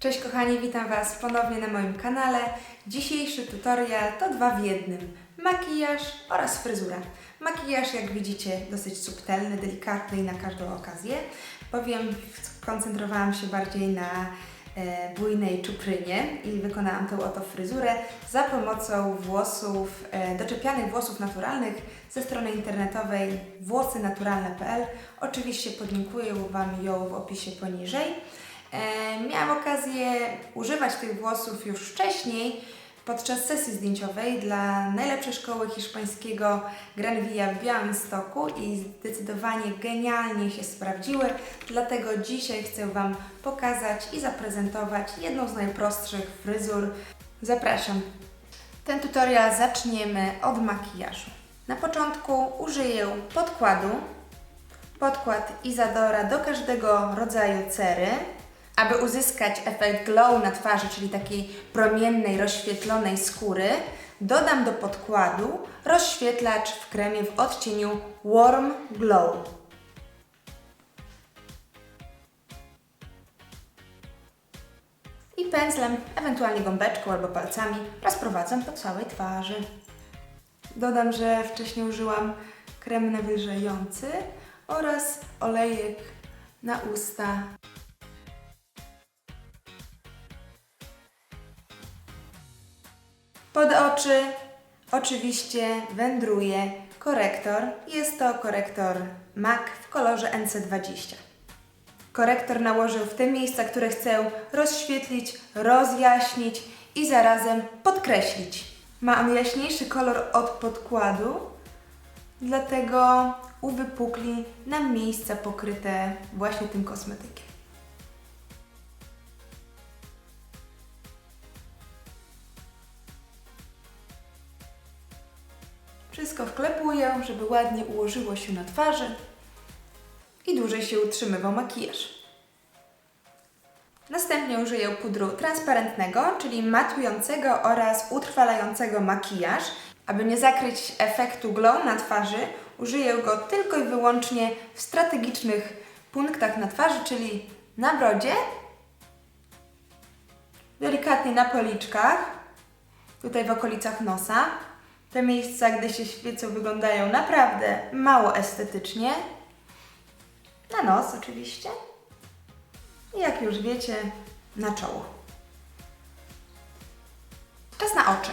Cześć kochani, witam Was ponownie na moim kanale. Dzisiejszy tutorial to dwa w jednym. Makijaż oraz fryzura. Makijaż, jak widzicie, dosyć subtelny, delikatny i na każdą okazję. Powiem, skoncentrowałam się bardziej na e, bujnej czuprynie i wykonałam tą oto fryzurę za pomocą włosów, e, doczepianych włosów naturalnych ze strony internetowej włosynaturalne.pl. Oczywiście podlinkuję Wam ją w opisie poniżej. E, miałam okazję używać tych włosów już wcześniej podczas sesji zdjęciowej dla najlepszej szkoły hiszpańskiego Gran Via w Białymstoku i zdecydowanie genialnie się sprawdziły. Dlatego dzisiaj chcę Wam pokazać i zaprezentować jedną z najprostszych fryzur. Zapraszam. Ten tutorial zaczniemy od makijażu. Na początku użyję podkładu, podkład Izadora do każdego rodzaju cery, aby uzyskać efekt glow na twarzy, czyli takiej promiennej, rozświetlonej skóry. Dodam do podkładu rozświetlacz w kremie w odcieniu Warm Glow. I pędzlem, ewentualnie gąbeczką albo palcami rozprowadzam po całej twarzy. Dodam, że wcześniej użyłam krem nawilżający oraz olejek na usta. Oczy oczywiście wędruje korektor. Jest to korektor MAC w kolorze NC20. Korektor nałożył w te miejsca, które chcę rozświetlić, rozjaśnić i zarazem podkreślić. Ma on jaśniejszy kolor od podkładu, dlatego uwypukli nam miejsca pokryte właśnie tym kosmetykiem. Wszystko wklepuję, żeby ładnie ułożyło się na twarzy i dłużej się utrzymywał makijaż. Następnie użyję pudru transparentnego, czyli matującego oraz utrwalającego makijaż. Aby nie zakryć efektu glow na twarzy, użyję go tylko i wyłącznie w strategicznych punktach na twarzy, czyli na brodzie, delikatnie na policzkach, tutaj w okolicach nosa. Te miejsca, gdy się świecą, wyglądają naprawdę mało estetycznie. Na nos oczywiście. I jak już wiecie, na czoło. Czas na oczy.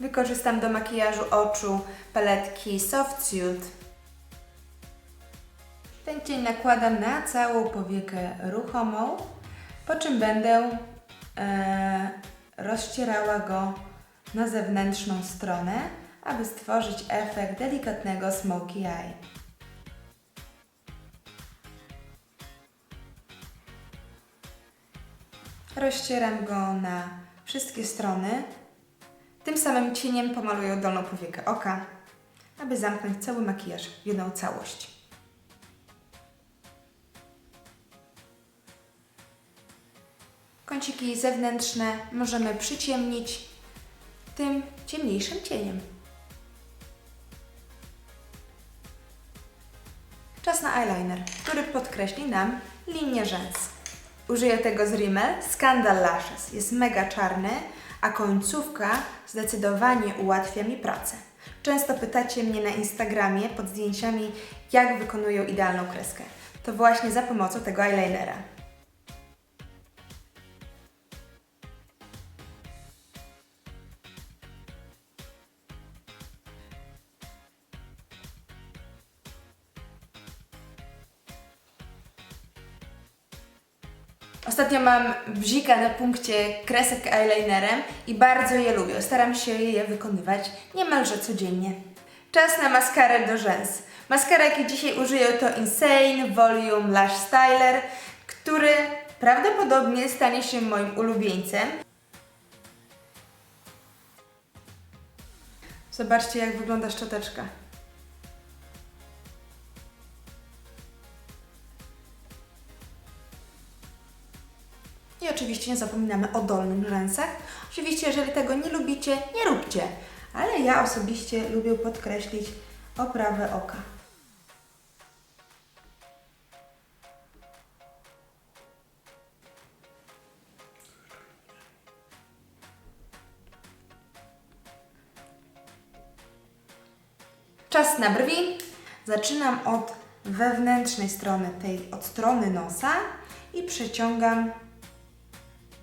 Wykorzystam do makijażu oczu paletki Soft Suit. Ten cień nakładam na całą powiekę ruchomą, po czym będę e, rozcierała go na zewnętrzną stronę, aby stworzyć efekt delikatnego smoky eye. Rozcieram go na wszystkie strony. Tym samym cieniem pomaluję dolną powiekę oka, aby zamknąć cały makijaż w jedną całość. Kąciki zewnętrzne możemy przyciemnić tym ciemniejszym cieniem. Czas na eyeliner, który podkreśli nam linię rzęs. Użyję tego z Rimmel Scandal Lashes. Jest mega czarny, a końcówka zdecydowanie ułatwia mi pracę. Często pytacie mnie na Instagramie pod zdjęciami, jak wykonują idealną kreskę. To właśnie za pomocą tego eyelinera. Ostatnio mam bzika na punkcie kresek eyelinerem i bardzo je lubię. Staram się je wykonywać niemalże codziennie. Czas na maskarę do rzęs. Maskara, jakiej dzisiaj użyję to Insane Volume Lash Styler, który prawdopodobnie stanie się moim ulubieńcem. Zobaczcie, jak wygląda szczoteczka. I oczywiście nie zapominamy o dolnych rzęsach. Oczywiście, jeżeli tego nie lubicie, nie róbcie. Ale ja osobiście lubię podkreślić oprawę oka. Czas na brwi. Zaczynam od wewnętrznej strony, tej od strony nosa i przeciągam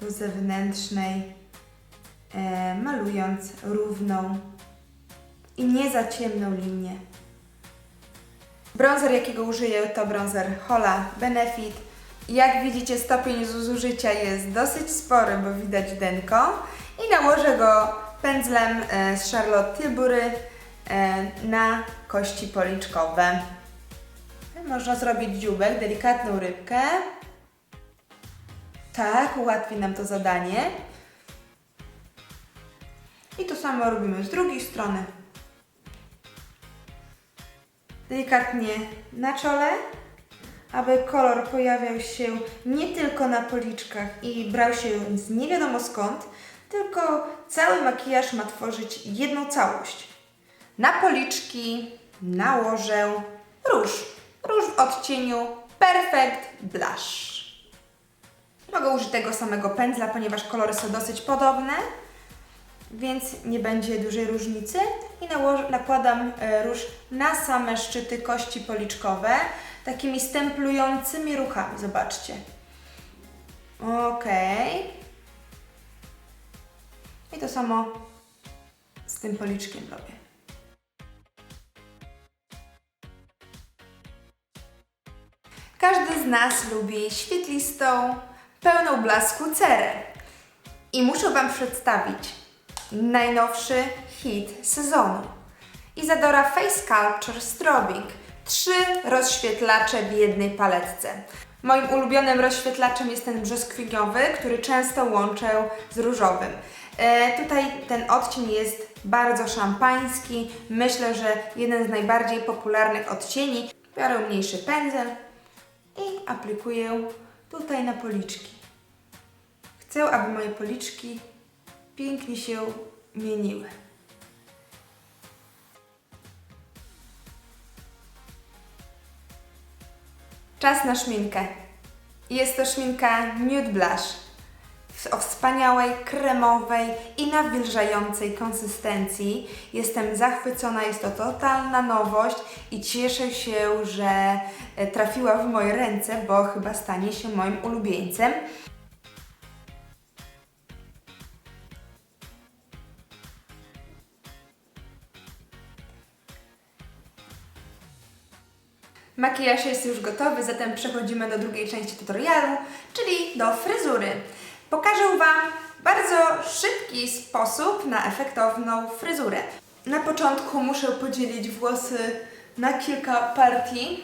do zewnętrznej, e, malując równą i nie za ciemną linię. Bronzer, jakiego użyję, to bronzer Hola Benefit. Jak widzicie, stopień zużycia jest dosyć spory, bo widać denko. I nałożę go pędzlem e, z Charlotte Tilbury e, na kości policzkowe. Można zrobić dziubek, delikatną rybkę. Tak, ułatwi nam to zadanie. I to samo robimy z drugiej strony. Delikatnie na czole, aby kolor pojawiał się nie tylko na policzkach i brał się z nie wiadomo skąd, tylko cały makijaż ma tworzyć jedną całość. Na policzki nałożę róż. Róż w odcieniu Perfect Blush. Mogę użyć tego samego pędzla, ponieważ kolory są dosyć podobne, więc nie będzie dużej różnicy. I nakładam e, róż na same szczyty kości policzkowe, takimi stemplującymi ruchami. Zobaczcie. Ok. I to samo z tym policzkiem robię. Każdy z nas lubi świetlistą, pełną blasku cerę. I muszę Wam przedstawić najnowszy hit sezonu. Isadora Face Sculpture Strobing. Trzy rozświetlacze w jednej paletce. Moim ulubionym rozświetlaczem jest ten brzoskwiniowy, który często łączę z różowym. E, tutaj ten odcień jest bardzo szampański. Myślę, że jeden z najbardziej popularnych odcieni. Biorę mniejszy pędzel i aplikuję tutaj na policzki. Chcę, aby moje policzki pięknie się mieniły. Czas na szminkę. Jest to szminka Nude Blush o wspaniałej, kremowej i nawilżającej konsystencji. Jestem zachwycona, jest to totalna nowość i cieszę się, że e, trafiła w moje ręce, bo chyba stanie się moim ulubieńcem. Makijaż jest już gotowy, zatem przechodzimy do drugiej części tutorialu, czyli do fryzury. Pokażę Wam bardzo szybki sposób na efektowną fryzurę. Na początku muszę podzielić włosy na kilka partii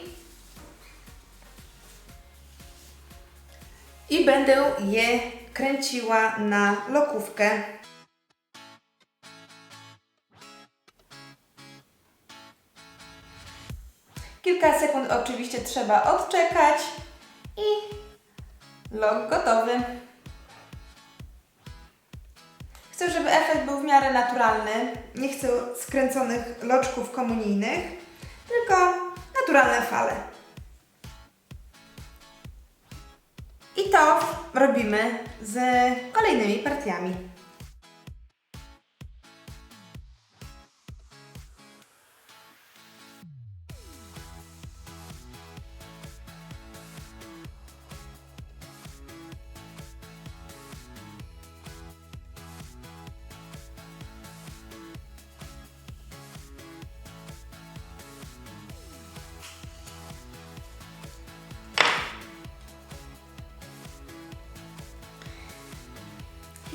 i będę je kręciła na lokówkę. Kilka sekund oczywiście trzeba odczekać i lok gotowy. Chcę, żeby efekt był w miarę naturalny. Nie chcę skręconych loczków komunijnych, tylko naturalne fale. I to robimy z kolejnymi partiami.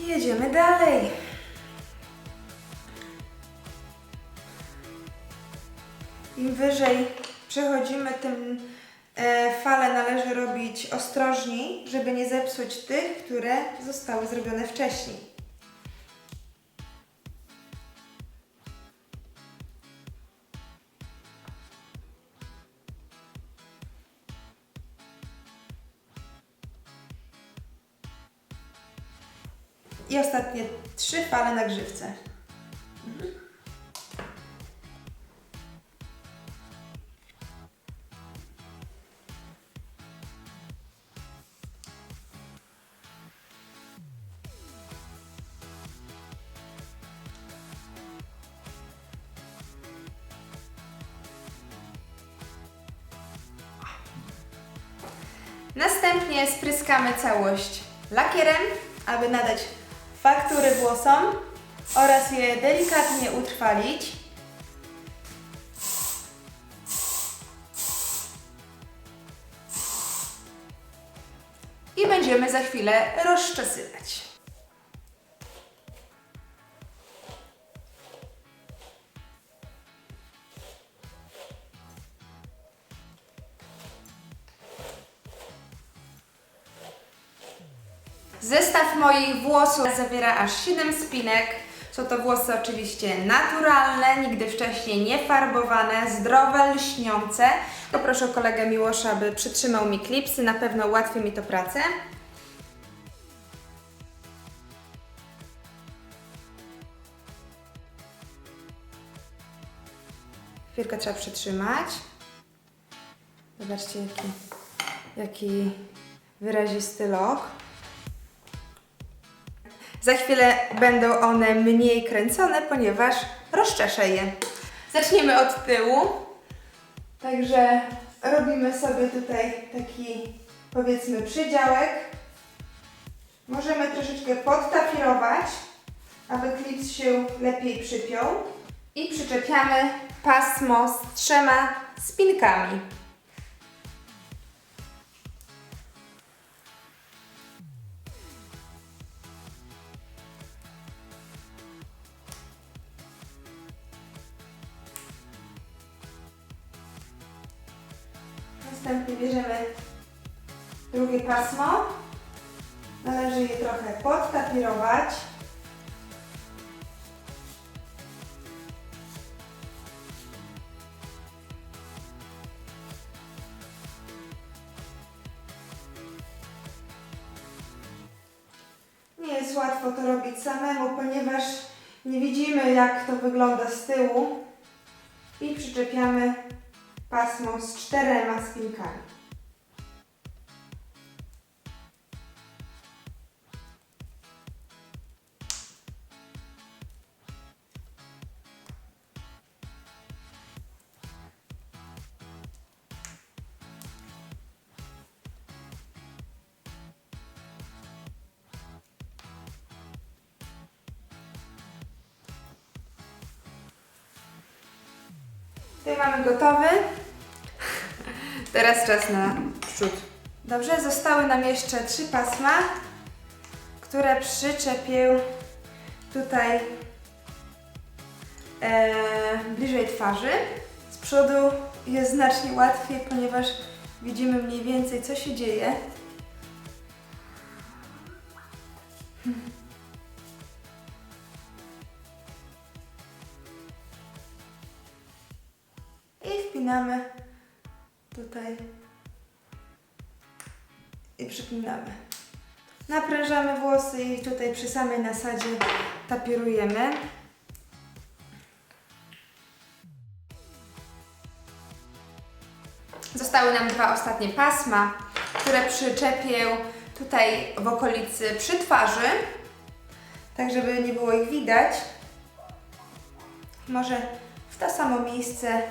Jedziemy dalej. Im wyżej przechodzimy, tym e, fale należy robić ostrożniej, żeby nie zepsuć tych, które zostały zrobione wcześniej. I ostatnie trzy fale na grzywce. Następnie spryskamy całość lakierem, aby nadać faktury włosom oraz je delikatnie utrwalić. I będziemy za chwilę rozczesywać. Zestaw moich włosów zawiera aż 7 spinek. Są to włosy oczywiście naturalne, nigdy wcześniej nie farbowane, zdrowe, lśniące. Poproszę kolegę Miłosza, aby przytrzymał mi klipsy, na pewno ułatwi mi to pracę. Chwilkę trzeba przytrzymać. Zobaczcie, jaki, jaki wyrazisty lok. Za chwilę będą one mniej kręcone, ponieważ rozczeszę je. Zaczniemy od tyłu. Także robimy sobie tutaj taki powiedzmy przydziałek. Możemy troszeczkę podtapirować, aby klips się lepiej przypiął. I przyczepiamy pasmo z trzema spinkami. Następnie bierzemy drugie pasmo. Należy je trochę podtapirować. Nie jest łatwo to robić samemu, ponieważ nie widzimy jak to wygląda z tyłu i przyczepiamy pasmo z czterema spinkami. Tutaj mamy gotowy. Teraz czas na przód. Dobrze, zostały nam jeszcze trzy pasma, które przyczepię tutaj e, bliżej twarzy. Z przodu jest znacznie łatwiej, ponieważ widzimy mniej więcej co się dzieje. I wpinamy tutaj i przypinamy. Naprężamy włosy i tutaj przy samej nasadzie tapirujemy. Zostały nam dwa ostatnie pasma, które przyczepię tutaj w okolicy przy twarzy, tak żeby nie było ich widać. Może w to samo miejsce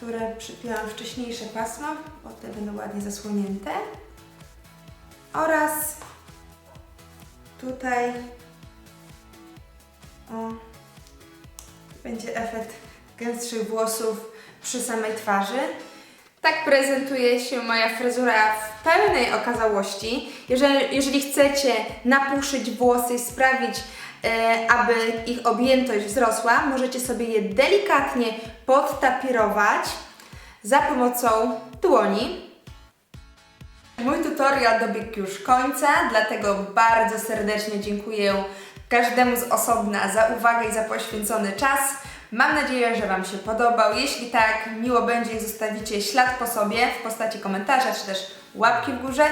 które przypięłam wcześniejsze pasma, bo te będą ładnie zasłonięte. Oraz tutaj o, będzie efekt gęstszych włosów przy samej twarzy. Tak prezentuje się moja fryzura w pełnej okazałości. Jeżeli, jeżeli chcecie napuszyć włosy sprawić, aby ich objętość wzrosła, możecie sobie je delikatnie podtapirować za pomocą dłoni. Mój tutorial dobiegł już końca, dlatego bardzo serdecznie dziękuję każdemu z osobna za uwagę i za poświęcony czas. Mam nadzieję, że Wam się podobał. Jeśli tak, miło będzie, zostawicie ślad po sobie w postaci komentarza czy też łapki w górze.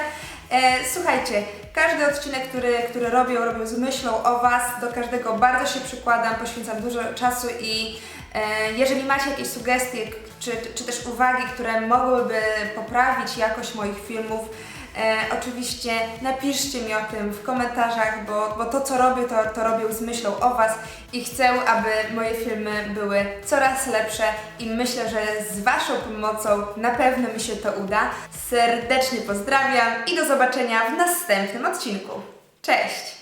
E, słuchajcie, każdy odcinek, który, który robię, robię z myślą o Was. Do każdego bardzo się przykładam, poświęcam dużo czasu i e, jeżeli macie jakieś sugestie, czy, czy też uwagi, które mogłyby poprawić jakość moich filmów, e, oczywiście napiszcie mi o tym w komentarzach, bo, bo to co robię, to, to robię z myślą o Was i chcę, aby moje filmy były coraz lepsze i myślę, że z Waszą pomocą na pewno mi się to uda. Serdecznie pozdrawiam i do zobaczenia w następnym odcinku. Cześć!